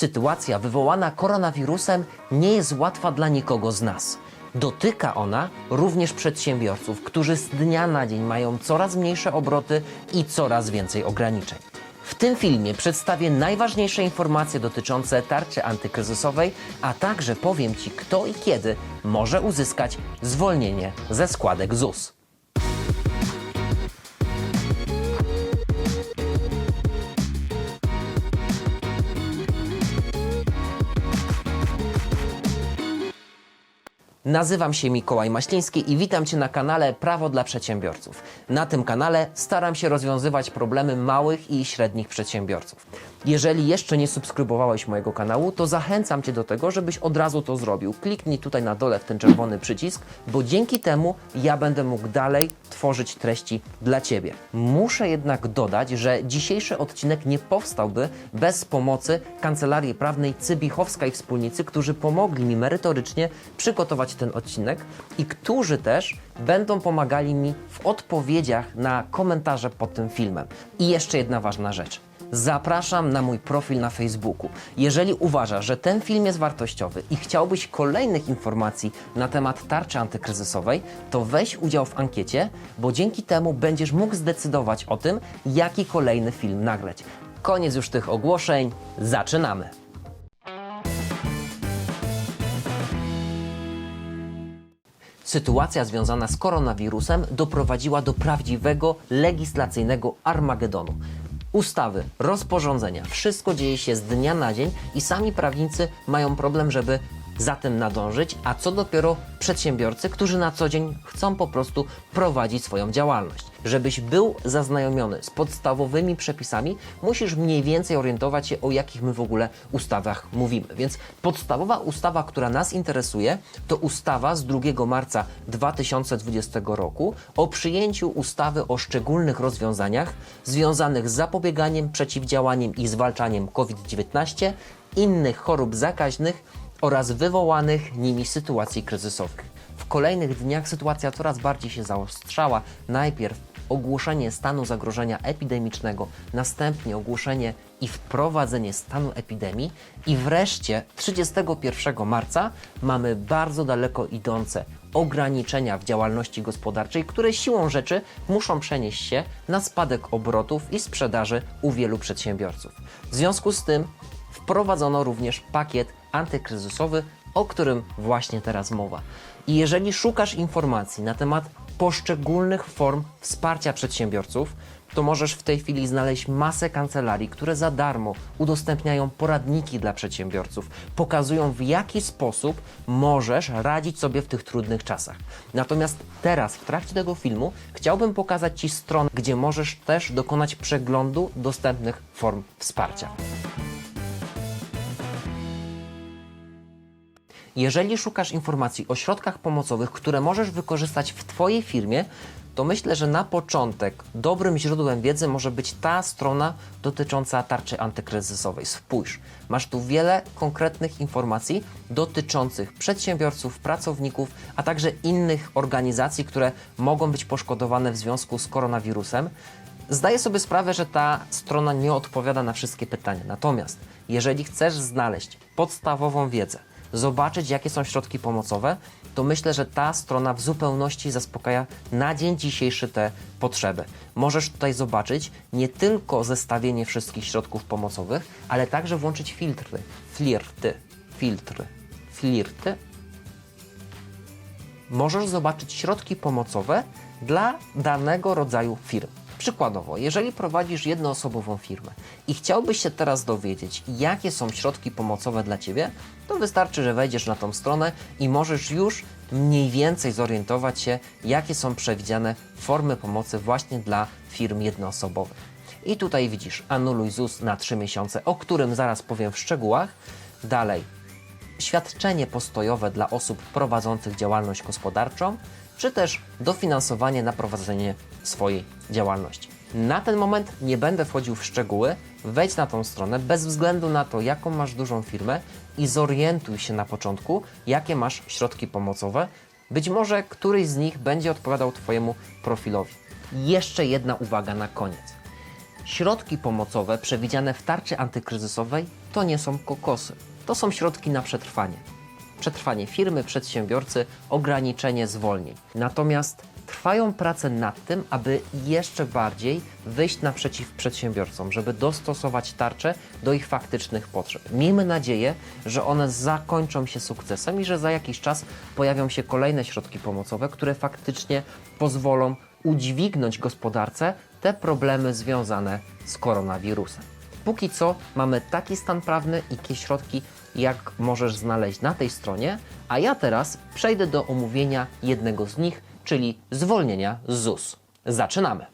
Sytuacja wywołana koronawirusem nie jest łatwa dla nikogo z nas. Dotyka ona również przedsiębiorców, którzy z dnia na dzień mają coraz mniejsze obroty i coraz więcej ograniczeń. W tym filmie przedstawię najważniejsze informacje dotyczące tarczy antykryzysowej, a także powiem Ci, kto i kiedy może uzyskać zwolnienie ze składek ZUS. Nazywam się Mikołaj Maśliński i witam Cię na kanale Prawo dla Przedsiębiorców. Na tym kanale staram się rozwiązywać problemy małych i średnich przedsiębiorców. Jeżeli jeszcze nie subskrybowałeś mojego kanału, to zachęcam Cię do tego, żebyś od razu to zrobił. Kliknij tutaj na dole w ten czerwony przycisk, bo dzięki temu ja będę mógł dalej tworzyć treści dla Ciebie. Muszę jednak dodać, że dzisiejszy odcinek nie powstałby bez pomocy Kancelarii Prawnej Cybichowska i Wspólnicy, którzy pomogli mi merytorycznie przygotować ten odcinek i którzy też będą pomagali mi w odpowiedziach na komentarze pod tym filmem. I jeszcze jedna ważna rzecz. Zapraszam na mój profil na Facebooku. Jeżeli uważasz, że ten film jest wartościowy i chciałbyś kolejnych informacji na temat tarczy antykryzysowej, to weź udział w ankiecie, bo dzięki temu będziesz mógł zdecydować o tym, jaki kolejny film nagrać. Koniec już tych ogłoszeń, zaczynamy! Sytuacja związana z koronawirusem doprowadziła do prawdziwego legislacyjnego Armagedonu. Ustawy, rozporządzenia, wszystko dzieje się z dnia na dzień i sami prawnicy mają problem, żeby za tym nadążyć, a co dopiero przedsiębiorcy, którzy na co dzień chcą po prostu prowadzić swoją działalność. Żebyś był zaznajomiony z podstawowymi przepisami, musisz mniej więcej orientować się, o jakich my w ogóle ustawach mówimy. Więc podstawowa ustawa, która nas interesuje, to ustawa z 2 marca 2020 roku o przyjęciu ustawy o szczególnych rozwiązaniach związanych z zapobieganiem, przeciwdziałaniem i zwalczaniem COVID-19, innych chorób zakaźnych oraz wywołanych nimi sytuacji kryzysowych. W kolejnych dniach sytuacja coraz bardziej się zaostrzała. Najpierw ogłoszenie stanu zagrożenia epidemicznego, następnie ogłoszenie i wprowadzenie stanu epidemii i wreszcie 31 marca mamy bardzo daleko idące ograniczenia w działalności gospodarczej, które siłą rzeczy muszą przenieść się na spadek obrotów i sprzedaży u wielu przedsiębiorców. W związku z tym wprowadzono również pakiet antykryzysowy, o którym właśnie teraz mowa. I jeżeli szukasz informacji na temat poszczególnych form wsparcia przedsiębiorców, to możesz w tej chwili znaleźć masę kancelarii, które za darmo udostępniają poradniki dla przedsiębiorców, pokazują w jaki sposób możesz radzić sobie w tych trudnych czasach. Natomiast teraz, w trakcie tego filmu, chciałbym pokazać Ci stronę, gdzie możesz też dokonać przeglądu dostępnych form wsparcia. Jeżeli szukasz informacji o środkach pomocowych, które możesz wykorzystać w Twojej firmie, to myślę, że na początek dobrym źródłem wiedzy może być ta strona dotycząca tarczy antykryzysowej. Spójrz, masz tu wiele konkretnych informacji dotyczących przedsiębiorców, pracowników, a także innych organizacji, które mogą być poszkodowane w związku z koronawirusem. Zdaję sobie sprawę, że ta strona nie odpowiada na wszystkie pytania. Natomiast jeżeli chcesz znaleźć podstawową wiedzę, zobaczyć, jakie są środki pomocowe, to myślę, że ta strona w zupełności zaspokaja na dzień dzisiejszy te potrzeby. Możesz tutaj zobaczyć nie tylko zestawienie wszystkich środków pomocowych, ale także włączyć filtry, flirty, filtry, flirty. Możesz zobaczyć środki pomocowe dla danego rodzaju firm. Przykładowo, jeżeli prowadzisz jednoosobową firmę i chciałbyś się teraz dowiedzieć, jakie są środki pomocowe dla Ciebie, to wystarczy, że wejdziesz na tą stronę i możesz już mniej więcej zorientować się, jakie są przewidziane formy pomocy właśnie dla firm jednoosobowych. I tutaj widzisz, anuluj ZUS na 3 miesiące, o którym zaraz powiem w szczegółach. Dalej, świadczenie postojowe dla osób prowadzących działalność gospodarczą, czy też dofinansowanie na prowadzenie swojej działalności. Na ten moment nie będę wchodził w szczegóły, wejdź na tą stronę bez względu na to, jaką masz dużą firmę i zorientuj się na początku, jakie masz środki pomocowe. Być może któryś z nich będzie odpowiadał Twojemu profilowi. Jeszcze jedna uwaga na koniec. Środki pomocowe przewidziane w tarczy antykryzysowej to nie są kokosy. To są środki na przetrwanie. Przetrwanie firmy, przedsiębiorcy, ograniczenie zwolnień. Natomiast trwają prace nad tym, aby jeszcze bardziej wyjść naprzeciw przedsiębiorcom, żeby dostosować tarczę do ich faktycznych potrzeb. Miejmy nadzieję, że one zakończą się sukcesem i że za jakiś czas pojawią się kolejne środki pomocowe, które faktycznie pozwolą udźwignąć gospodarce te problemy związane z koronawirusem. Póki co mamy taki stan prawny i takie środki, jak możesz znaleźć na tej stronie, a ja teraz przejdę do omówienia jednego z nich, czyli zwolnienia z ZUS. Zaczynamy!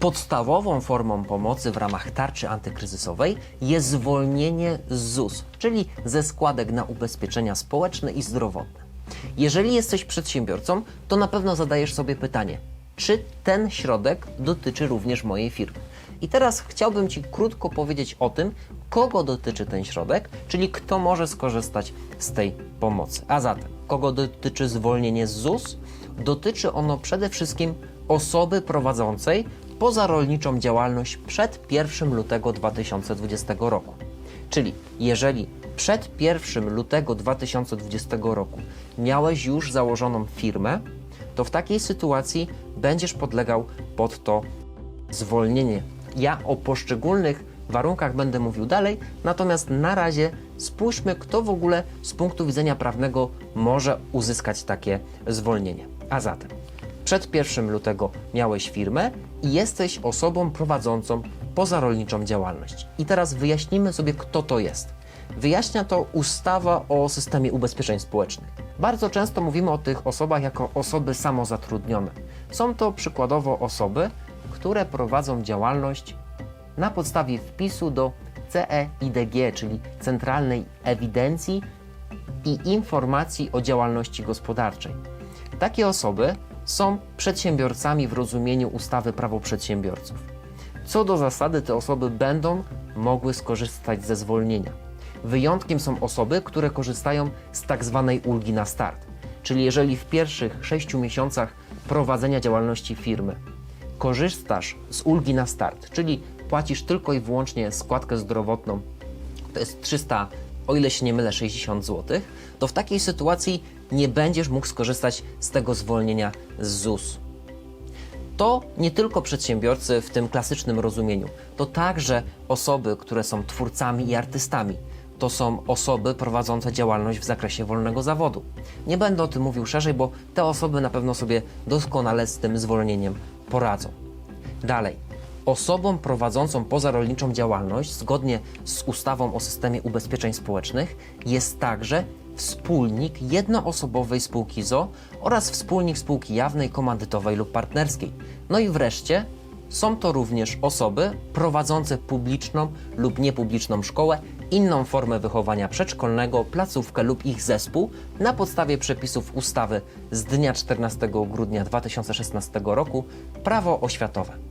Podstawową formą pomocy w ramach tarczy antykryzysowej jest zwolnienie z ZUS, czyli ze składek na ubezpieczenia społeczne i zdrowotne. Jeżeli jesteś przedsiębiorcą, to na pewno zadajesz sobie pytanie, czy ten środek dotyczy również mojej firmy. I teraz chciałbym Ci krótko powiedzieć o tym, kogo dotyczy ten środek, czyli kto może skorzystać z tej pomocy. A zatem, kogo dotyczy zwolnienie z ZUS? Dotyczy ono przede wszystkim osoby prowadzącej pozarolniczą działalność przed 1 lutego 2020 roku. Czyli jeżeli przed 1 lutego 2020 roku miałeś już założoną firmę, to w takiej sytuacji będziesz podlegał pod to zwolnienie. Ja o poszczególnych warunkach będę mówił dalej, natomiast na razie spójrzmy, kto w ogóle z punktu widzenia prawnego może uzyskać takie zwolnienie. A zatem, przed 1 lutego miałeś firmę i jesteś osobą prowadzącą pozarolniczą działalność. I teraz wyjaśnimy sobie, kto to jest. Wyjaśnia to ustawa o systemie ubezpieczeń społecznych. Bardzo często mówimy o tych osobach jako osoby samozatrudnione. Są to przykładowo osoby, które prowadzą działalność na podstawie wpisu do CEIDG, czyli Centralnej Ewidencji i Informacji o Działalności Gospodarczej. Takie osoby są przedsiębiorcami w rozumieniu ustawy Prawo Przedsiębiorców. Co do zasady, te osoby będą mogły skorzystać ze zwolnienia. Wyjątkiem są osoby, które korzystają z tak zwanej ulgi na start. Czyli jeżeli w pierwszych 6 miesiącach prowadzenia działalności firmy korzystasz z ulgi na start, czyli płacisz tylko i wyłącznie składkę zdrowotną, to jest 300, o ile się nie mylę, 60 zł, to w takiej sytuacji nie będziesz mógł skorzystać z tego zwolnienia z ZUS. To nie tylko przedsiębiorcy w tym klasycznym rozumieniu, to także osoby, które są twórcami i artystami. To są osoby prowadzące działalność w zakresie wolnego zawodu. Nie będę o tym mówił szerzej, bo te osoby na pewno sobie doskonale z tym zwolnieniem poradzą. Dalej. Osobą prowadzącą pozarolniczą działalność zgodnie z ustawą o systemie ubezpieczeń społecznych jest także wspólnik jednoosobowej spółki ZO oraz wspólnik spółki jawnej, komandytowej lub partnerskiej. No i wreszcie są to również osoby prowadzące publiczną lub niepubliczną szkołę, inną formę wychowania przedszkolnego, placówkę lub ich zespół na podstawie przepisów ustawy z dnia 14 grudnia 2016 roku Prawo oświatowe.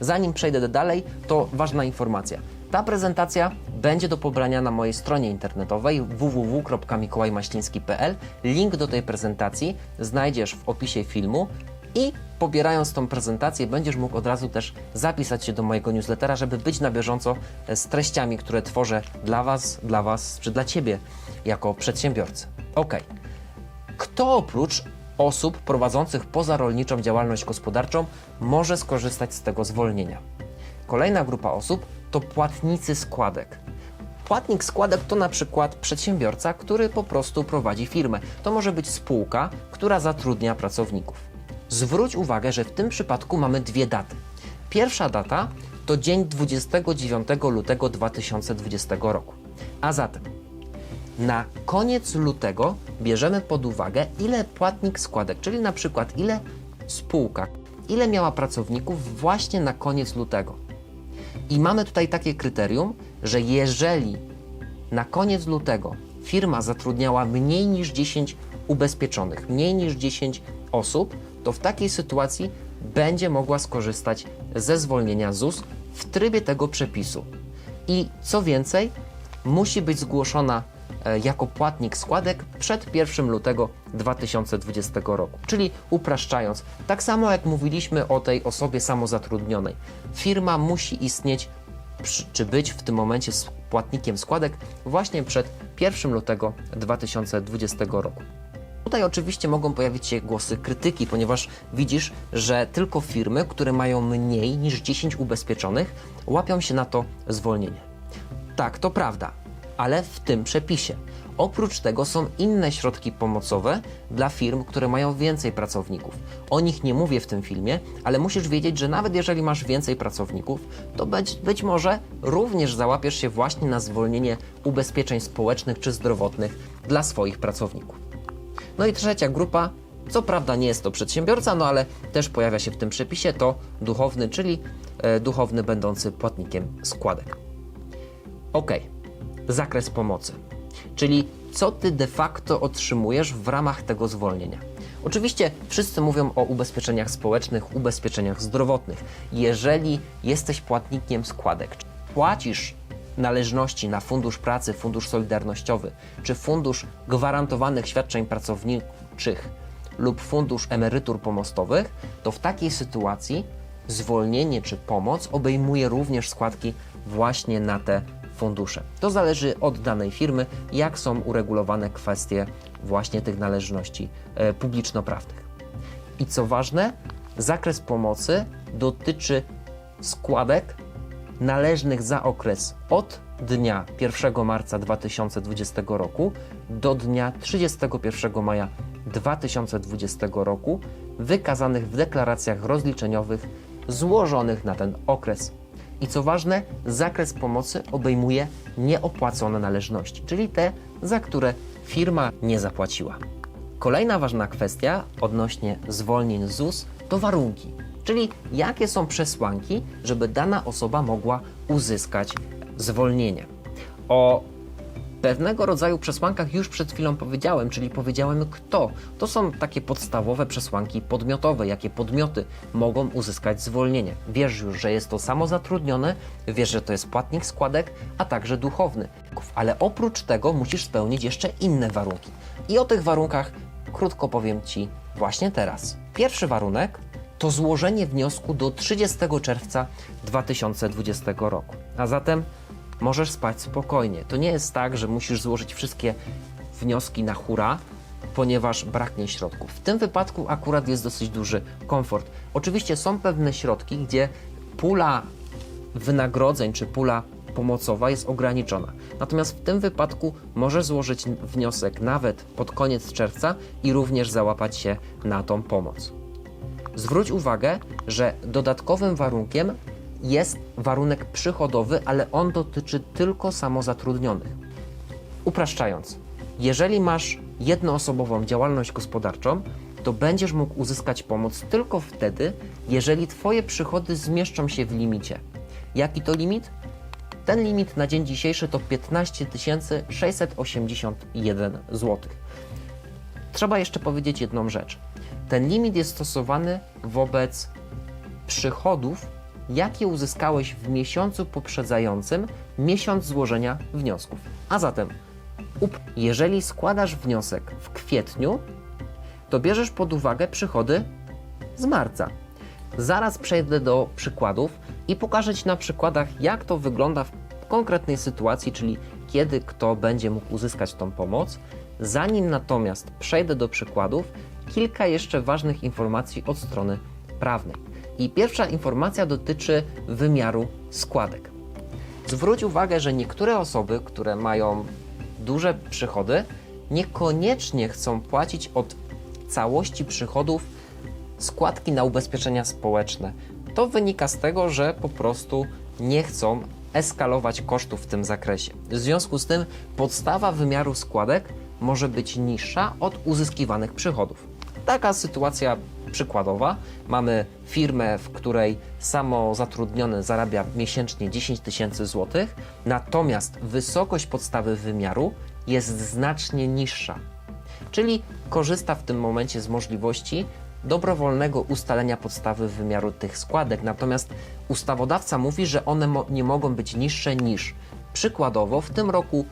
Zanim przejdę dalej, to ważna informacja. Ta prezentacja będzie do pobrania na mojej stronie internetowej www.mikołajmaśliński.pl. Link do tej prezentacji znajdziesz w opisie filmu i pobierając tą prezentację będziesz mógł od razu też zapisać się do mojego newslettera, żeby być na bieżąco z treściami, które tworzę dla Was, dla Was czy dla Ciebie jako przedsiębiorcy. Ok. Kto oprócz osób prowadzących pozarolniczą działalność gospodarczą może skorzystać z tego zwolnienia? Kolejna grupa osób to płatnicy składek. Płatnik składek to na przykład przedsiębiorca, który po prostu prowadzi firmę. To może być spółka, która zatrudnia pracowników. Zwróć uwagę, że w tym przypadku mamy dwie daty. Pierwsza data to dzień 29 lutego 2020 roku. A zatem na koniec lutego bierzemy pod uwagę, ile płatnik składek, czyli na przykład ile spółka, ile miała pracowników właśnie na koniec lutego. I mamy tutaj takie kryterium, że jeżeli na koniec lutego firma zatrudniała mniej niż 10 ubezpieczonych, mniej niż 10 osób, to w takiej sytuacji będzie mogła skorzystać ze zwolnienia ZUS w trybie tego przepisu. I co więcej, musi być zgłoszona jako płatnik składek przed 1 lutego 2020 roku. Czyli upraszczając, tak samo jak mówiliśmy o tej osobie samozatrudnionej, firma musi istnieć czy być w tym momencie płatnikiem składek właśnie przed 1 lutego 2020 roku. Tutaj oczywiście mogą pojawić się głosy krytyki, ponieważ widzisz, że tylko firmy, które mają mniej niż 10 ubezpieczonych, łapią się na to zwolnienie. Tak, to prawda, ale w tym przepisie. Oprócz tego są inne środki pomocowe dla firm, które mają więcej pracowników. O nich nie mówię w tym filmie, ale musisz wiedzieć, że nawet jeżeli masz więcej pracowników, to być, być może również załapiesz się właśnie na zwolnienie ubezpieczeń społecznych czy zdrowotnych dla swoich pracowników. No i trzecia grupa, co prawda nie jest to przedsiębiorca, no ale też pojawia się w tym przepisie, to duchowny, czyli e, duchowny będący płatnikiem składek. Ok, zakres pomocy, czyli co ty de facto otrzymujesz w ramach tego zwolnienia. Oczywiście wszyscy mówią o ubezpieczeniach społecznych, ubezpieczeniach zdrowotnych. Jeżeli jesteś płatnikiem składek, płacisz należności na Fundusz Pracy, Fundusz Solidarnościowy czy Fundusz Gwarantowanych Świadczeń Pracowniczych lub Fundusz Emerytur Pomostowych, to w takiej sytuacji zwolnienie czy pomoc obejmuje również składki właśnie na te fundusze. To zależy od danej firmy, jak są uregulowane kwestie właśnie tych należności e, publiczno-prawnych. I co ważne, zakres pomocy dotyczy składek należnych za okres od dnia 1 marca 2020 roku do dnia 31 maja 2020 roku, wykazanych w deklaracjach rozliczeniowych złożonych na ten okres. I co ważne, zakres pomocy obejmuje nieopłacone należności, czyli te, za które firma nie zapłaciła. Kolejna ważna kwestia odnośnie zwolnień ZUS to warunki, czyli jakie są przesłanki, żeby dana osoba mogła uzyskać zwolnienie. O pewnego rodzaju przesłankach już przed chwilą powiedziałem, czyli powiedziałem kto. To są takie podstawowe przesłanki podmiotowe, jakie podmioty mogą uzyskać zwolnienie. Wiesz już, że jest to samozatrudnione, wiesz, że to jest płatnik składek, a także duchowny. Ale oprócz tego musisz spełnić jeszcze inne warunki. I o tych warunkach krótko powiem Ci właśnie teraz. Pierwszy warunek to złożenie wniosku do 30 czerwca 2020 roku. A zatem możesz spać spokojnie. To nie jest tak, że musisz złożyć wszystkie wnioski na hura, ponieważ braknie środków. W tym wypadku akurat jest dosyć duży komfort. Oczywiście są pewne środki, gdzie pula wynagrodzeń czy pula pomocowa jest ograniczona. Natomiast w tym wypadku możesz złożyć wniosek nawet pod koniec czerwca i również załapać się na tą pomoc. Zwróć uwagę, że dodatkowym warunkiem jest warunek przychodowy, ale on dotyczy tylko samozatrudnionych. Upraszczając, jeżeli masz jednoosobową działalność gospodarczą, to będziesz mógł uzyskać pomoc tylko wtedy, jeżeli Twoje przychody zmieszczą się w limicie. Jaki to limit? Ten limit na dzień dzisiejszy to 15 681 zł. Trzeba jeszcze powiedzieć jedną rzecz. Ten limit jest stosowany wobec przychodów, jakie uzyskałeś w miesiącu poprzedzającym miesiąc złożenia wniosków. A zatem, jeżeli składasz wniosek w kwietniu, to bierzesz pod uwagę przychody z marca. Zaraz przejdę do przykładów i pokażę Ci na przykładach, jak to wygląda w konkretnej sytuacji, czyli kiedy kto będzie mógł uzyskać tą pomoc. Zanim natomiast przejdę do przykładów, kilka jeszcze ważnych informacji od strony prawnej. I pierwsza informacja dotyczy wymiaru składek. Zwróć uwagę, że niektóre osoby, które mają duże przychody, niekoniecznie chcą płacić od całości przychodów składki na ubezpieczenia społeczne. To wynika z tego, że po prostu nie chcą eskalować kosztów w tym zakresie. W związku z tym podstawa wymiaru składek może być niższa od uzyskiwanych przychodów. Taka sytuacja przykładowa. Mamy firmę, w której samo zatrudniony zarabia miesięcznie 10 tysięcy złotych, natomiast wysokość podstawy wymiaru jest znacznie niższa czyli korzysta w tym momencie z możliwości dobrowolnego ustalenia podstawy wymiaru tych składek. Natomiast ustawodawca mówi, że one mo- nie mogą być niższe niż przykładowo w tym roku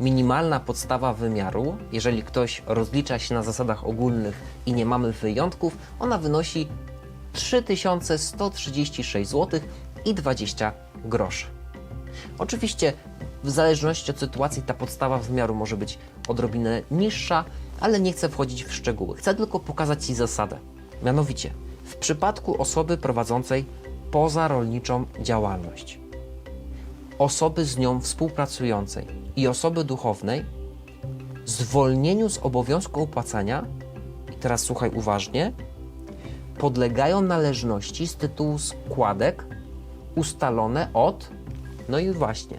minimalna podstawa wymiaru, jeżeli ktoś rozlicza się na zasadach ogólnych i nie mamy wyjątków, ona wynosi 3136 zł i 20 groszy. Oczywiście w zależności od sytuacji ta podstawa wymiaru może być odrobinę niższa, ale nie chcę wchodzić w szczegóły. Chcę tylko pokazać Ci zasadę. Mianowicie, w przypadku osoby prowadzącej pozarolniczą działalność, osoby z nią współpracującej i osoby duchownej, zwolnieniu z obowiązku opłacania, i teraz słuchaj uważnie, podlegają należności z tytułu składek ustalone od, no i właśnie,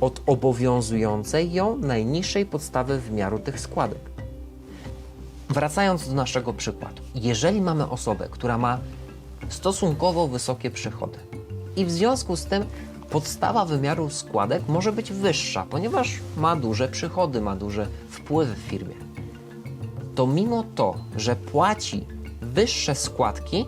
od obowiązującej ją najniższej podstawy wymiaru tych składek. Wracając do naszego przykładu, jeżeli mamy osobę, która ma stosunkowo wysokie przychody i w związku z tym podstawa wymiaru składek może być wyższa, ponieważ ma duże przychody, ma duże wpływy w firmie, to mimo to, że płaci wyższe składki,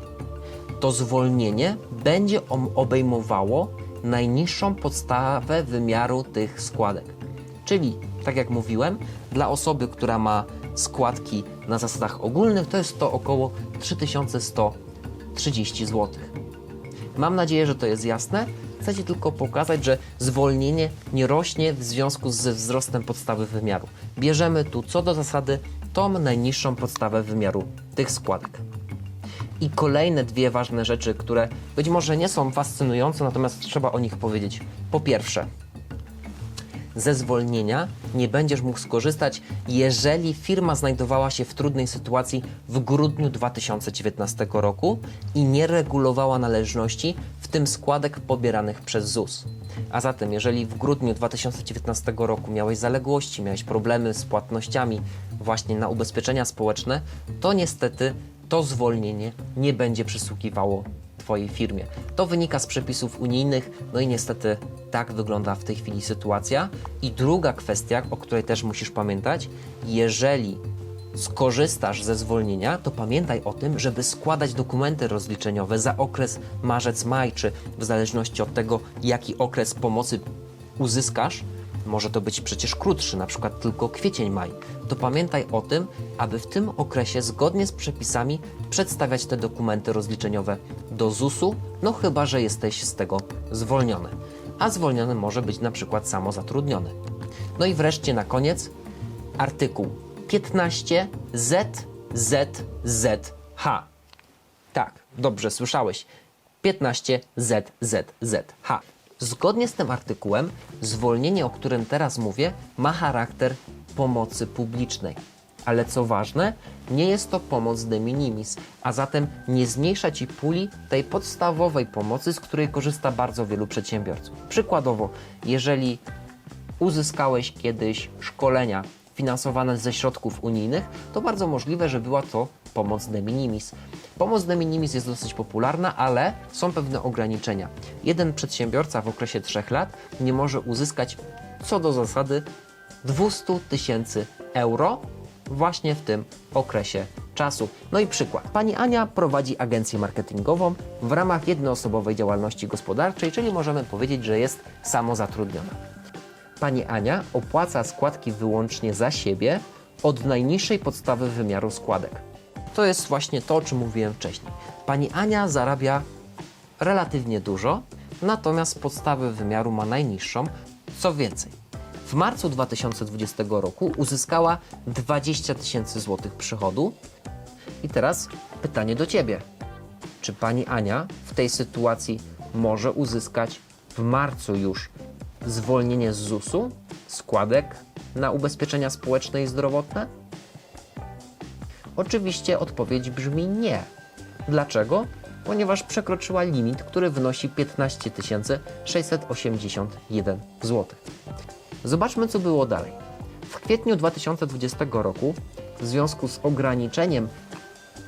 to zwolnienie będzie obejmowało najniższą podstawę wymiaru tych składek. Czyli, tak jak mówiłem, dla osoby, która ma składki na zasadach ogólnych, to jest to około 3130 zł. Mam nadzieję, że to jest jasne. Chcę Ci tylko pokazać, że zwolnienie nie rośnie w związku ze wzrostem podstawy wymiaru. Bierzemy tu co do zasady tą najniższą podstawę wymiaru tych składek. I kolejne dwie ważne rzeczy, które być może nie są fascynujące, natomiast trzeba o nich powiedzieć. Po pierwsze, ze zwolnienia nie będziesz mógł skorzystać, jeżeli firma znajdowała się w trudnej sytuacji w grudniu 2019 roku i nie regulowała należności, tym składek pobieranych przez ZUS. A zatem, jeżeli w grudniu 2019 roku miałeś zaległości, miałeś problemy z płatnościami właśnie na ubezpieczenia społeczne, to niestety to zwolnienie nie będzie przysługiwało Twojej firmie. To wynika z przepisów unijnych, no i niestety tak wygląda w tej chwili sytuacja. I druga kwestia, o której też musisz pamiętać, jeżeli skorzystasz ze zwolnienia, to pamiętaj o tym, żeby składać dokumenty rozliczeniowe za okres marzec-maj, czy w zależności od tego, jaki okres pomocy uzyskasz, może to być przecież krótszy, na przykład tylko kwiecień-maj, to pamiętaj o tym, aby w tym okresie zgodnie z przepisami przedstawiać te dokumenty rozliczeniowe do ZUS-u, no chyba, że jesteś z tego zwolniony. A zwolniony może być na przykład samozatrudniony. No i wreszcie na koniec artykuł 15 ZZZH. Tak, dobrze słyszałeś. 15 ZZZH. Zgodnie z tym artykułem, zwolnienie, o którym teraz mówię, ma charakter pomocy publicznej. Ale co ważne, nie jest to pomoc de minimis, a zatem nie zmniejsza ci puli tej podstawowej pomocy, z której korzysta bardzo wielu przedsiębiorców. Przykładowo, jeżeli uzyskałeś kiedyś szkolenia finansowane ze środków unijnych, to bardzo możliwe, że była to pomoc de minimis. Pomoc de minimis jest dosyć popularna, ale są pewne ograniczenia. Jeden przedsiębiorca w okresie 3 lat nie może uzyskać co do zasady 200 tysięcy euro właśnie w tym okresie czasu. No i przykład. Pani Ania prowadzi agencję marketingową w ramach jednoosobowej działalności gospodarczej, czyli możemy powiedzieć, że jest samozatrudniona. Pani Ania opłaca składki wyłącznie za siebie od najniższej podstawy wymiaru składek. To jest właśnie to, o czym mówiłem wcześniej. Pani Ania zarabia relatywnie dużo, natomiast podstawę wymiaru ma najniższą. Co więcej, w marcu 2020 roku uzyskała 20 tysięcy złotych przychodu. I teraz pytanie do Ciebie. Czy pani Ania w tej sytuacji może uzyskać w marcu już zwolnienie z ZUS-u, składek na ubezpieczenia społeczne i zdrowotne? Oczywiście odpowiedź brzmi nie. Dlaczego? Ponieważ przekroczyła limit, który wynosi 15 681 zł. Zobaczmy, co było dalej. W kwietniu 2020 roku, w związku z ograniczeniem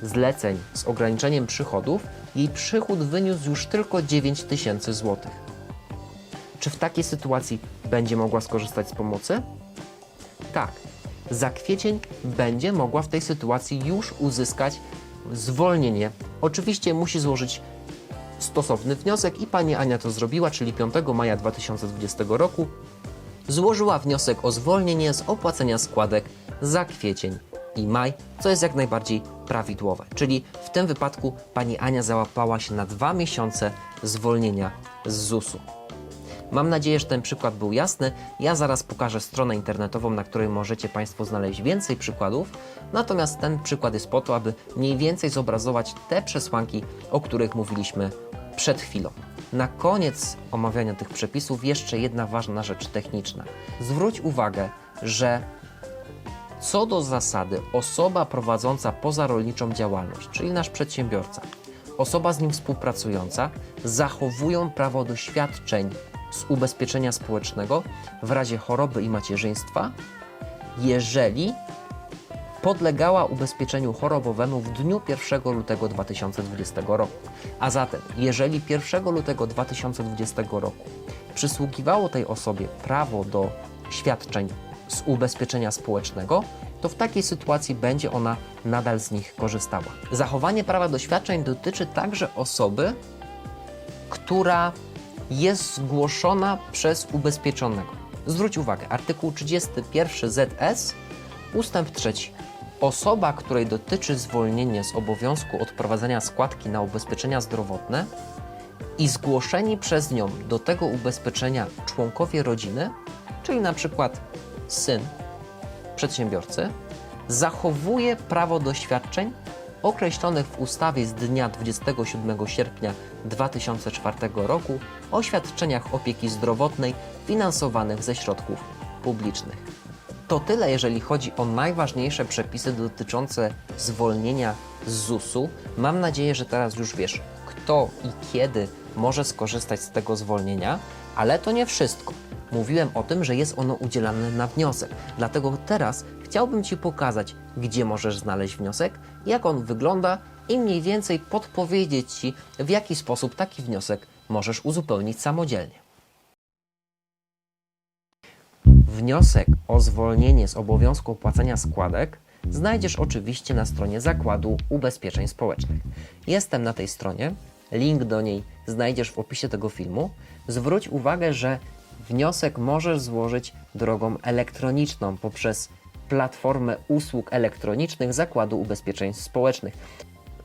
zleceń, z ograniczeniem przychodów, jej przychód wyniósł już tylko 9 tysięcy złotych. Czy w takiej sytuacji będzie mogła skorzystać z pomocy? Tak. Za kwiecień będzie mogła w tej sytuacji już uzyskać zwolnienie. Oczywiście musi złożyć stosowny wniosek i pani Ania to zrobiła, czyli 5 maja 2020 roku złożyła wniosek o zwolnienie z opłacenia składek za kwiecień i maj, co jest jak najbardziej prawidłowe. Czyli w tym wypadku pani Ania załapała się na dwa miesiące zwolnienia z ZUS-u. Mam nadzieję, że ten przykład był jasny. Ja zaraz pokażę stronę internetową, na której możecie Państwo znaleźć więcej przykładów. Natomiast ten przykład jest po to, aby mniej więcej zobrazować te przesłanki, o których mówiliśmy przed chwilą. Na koniec omawiania tych przepisów jeszcze jedna ważna rzecz techniczna. Zwróć uwagę, że co do zasady, osoba prowadząca pozarolniczą działalność, czyli nasz przedsiębiorca, osoba z nim współpracująca, zachowują prawo do świadczeń z ubezpieczenia społecznego w razie choroby i macierzyństwa, jeżeli podlegała ubezpieczeniu chorobowemu w dniu 1 lutego 2020 roku. A zatem, jeżeli 1 lutego 2020 roku przysługiwało tej osobie prawo do świadczeń z ubezpieczenia społecznego, to w takiej sytuacji będzie ona nadal z nich korzystała. Zachowanie prawa do świadczeń dotyczy także osoby, która jest zgłoszona przez ubezpieczonego. Zwróć uwagę, artykuł 31 ZS, ustęp 3. Osoba, której dotyczy zwolnienie z obowiązku odprowadzenia składki na ubezpieczenia zdrowotne i zgłoszeni przez nią do tego ubezpieczenia członkowie rodziny, czyli na przykład syn przedsiębiorcy, zachowuje prawo do świadczeń określonych w ustawie z dnia 27 sierpnia 2004 roku o świadczeniach opieki zdrowotnej finansowanych ze środków publicznych. To tyle, jeżeli chodzi o najważniejsze przepisy dotyczące zwolnienia z ZUS-u. Mam nadzieję, że teraz już wiesz, kto i kiedy może skorzystać z tego zwolnienia, ale to nie wszystko. Mówiłem o tym, że jest ono udzielane na wniosek. Dlatego teraz chciałbym Ci pokazać, gdzie możesz znaleźć wniosek, jak on wygląda i mniej więcej podpowiedzieć Ci, w jaki sposób taki wniosek możesz uzupełnić samodzielnie. Wniosek o zwolnienie z obowiązku opłacenia składek znajdziesz oczywiście na stronie Zakładu Ubezpieczeń Społecznych. Jestem na tej stronie, link do niej znajdziesz w opisie tego filmu. Zwróć uwagę, że wniosek możesz złożyć drogą elektroniczną poprzez platformę usług elektronicznych Zakładu Ubezpieczeń Społecznych.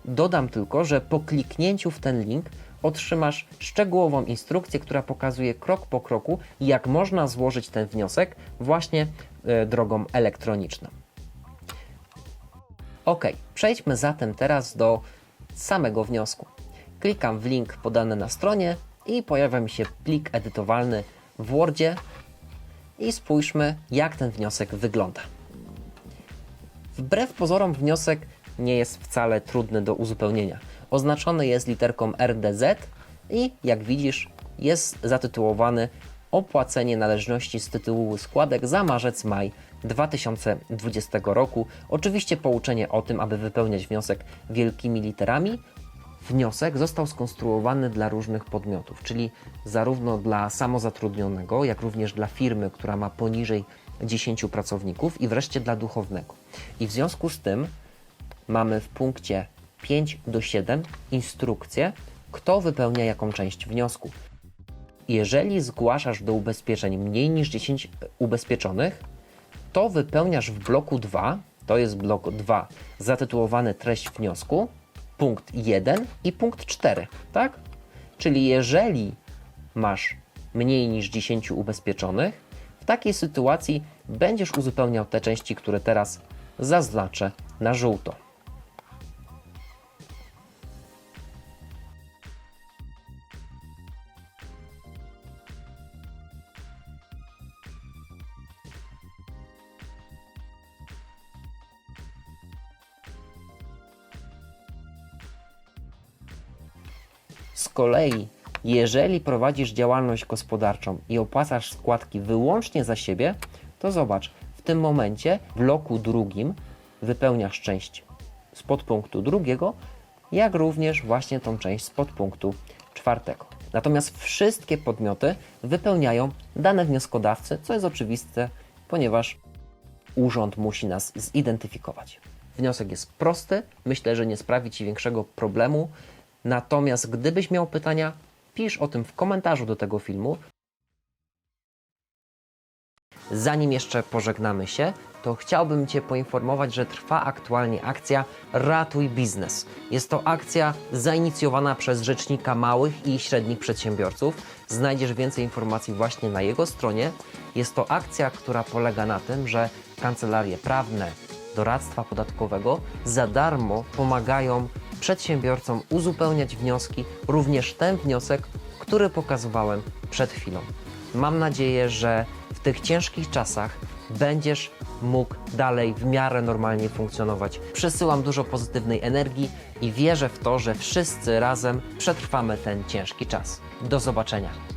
Dodam tylko, że po kliknięciu w ten link otrzymasz szczegółową instrukcję, która pokazuje krok po kroku, jak można złożyć ten wniosek właśnie e, drogą elektroniczną. Ok, przejdźmy zatem teraz do samego wniosku. Klikam w link podany na stronie i pojawia mi się plik edytowalny w Wordzie i spójrzmy, jak ten wniosek wygląda. Wbrew pozorom wniosek nie jest wcale trudny do uzupełnienia. Oznaczony jest literką RDZ i jak widzisz jest zatytułowany Opłacenie należności z tytułu składek za marzec-maj 2020 roku. Oczywiście pouczenie o tym, aby wypełniać wniosek wielkimi literami. Wniosek został skonstruowany dla różnych podmiotów, czyli zarówno dla samozatrudnionego, jak również dla firmy, która ma poniżej 10 pracowników i wreszcie dla duchownego. I w związku z tym mamy w punkcie 5 do 7 instrukcję, kto wypełnia jaką część wniosku. Jeżeli zgłaszasz do ubezpieczeń mniej niż 10 ubezpieczonych, to wypełniasz w bloku 2, to jest blok 2, zatytułowany treść wniosku, punkt 1 i punkt 4, tak? Czyli jeżeli masz mniej niż 10 ubezpieczonych, w takiej sytuacji będziesz uzupełniał te części, które teraz zaznaczę na żółto. Z kolei, jeżeli prowadzisz działalność gospodarczą i opłacasz składki wyłącznie za siebie, to zobacz, w tym momencie w bloku drugim wypełniasz część z podpunktu drugiego, jak również właśnie tą część z podpunktu czwartego. Natomiast wszystkie podmioty wypełniają dane wnioskodawcy, co jest oczywiste, ponieważ urząd musi nas zidentyfikować. Wniosek jest prosty, myślę, że nie sprawi Ci większego problemu. Natomiast gdybyś miał pytania, pisz o tym w komentarzu do tego filmu. zanim jeszcze pożegnamy się, to chciałbym Cię poinformować, że trwa aktualnie akcja Ratuj Biznes. Jest to akcja zainicjowana przez Rzecznika Małych i Średnich Przedsiębiorców. Znajdziesz więcej informacji właśnie na jego stronie. Jest to akcja, która polega na tym, że kancelarie prawne, doradztwa podatkowego za darmo pomagają przedsiębiorcom uzupełniać wnioski, również ten wniosek, który pokazywałem przed chwilą. Mam nadzieję, że w tych ciężkich czasach będziesz mógł dalej w miarę normalnie funkcjonować. Przesyłam dużo pozytywnej energii i wierzę w to, że wszyscy razem przetrwamy ten ciężki czas. Do zobaczenia.